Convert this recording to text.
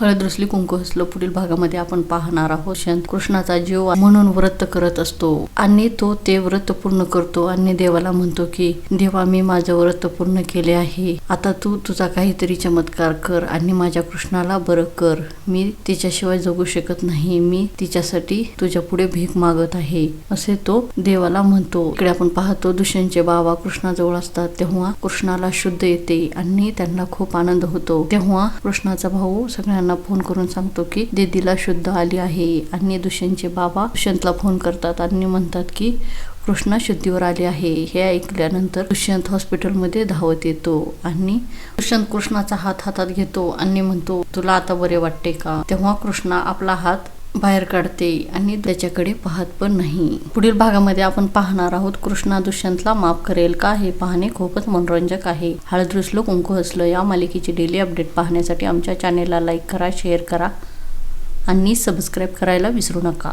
हळद रुसली कुंकू हसलं पुढील भागामध्ये आपण पाहणार आहोत. शंत कृष्णाचा जीव म्हणून व्रत करत असतो आणि तो ते व्रत पूर्ण करतो आणि देवाला म्हणतो की देवा मी माझं व्रत पूर्ण केले आहे. आता तू तुझा काहीतरी चमत्कार कर आणि माझ्या कृष्णाला बरं कर. मी तिच्याशिवाय जगू शकत नाही. मी तिच्यासाठी तुझ्या पुढे भीक मागत आहे. असे तो देवाला म्हणतो. इकडे आपण पाहतो दुष्यंतचे बाबा कृष्णाजवळ असतात तेव्हा कृष्णाला शुद्ध येते आणि त्यांना खूप आनंद होतो. तेव्हा कृष्णाचा भाऊ सगळ्यांना फोन करून सांगतो की दीदीला शुद्ध आली आहे. आणि दुष्यंतचे बाबा दुष्यंतला फोन करतात. आणि म्हणतात की कृष्णा शुद्धीवर आली आहे. हे ऐकल्यानंतर दुष्यंत हॉस्पिटलमध्ये धावत येतो आणि दुष्यंत कृष्णाचा हात हातात घेतो. आणि म्हणतो तुला आता बरे वाटते का? तेव्हा कृष्णा आपला हात बाहेर काढते आणि त्याच्याकडे पाहत पण नाही. पुढील भागामध्ये आपण पाहणार आहोत कृष्णा दुष्यंतला माफ करेल का? हे पाहणे खूपच मनोरंजक आहे. हळद रुसलो कुंकू हसलो. या मालिकेची डेली अपडेट पाहण्यासाठी आमच्या चॅनेलला लाईक करा शेअर करा आणि सबस्क्राईब करायला विसरू नका.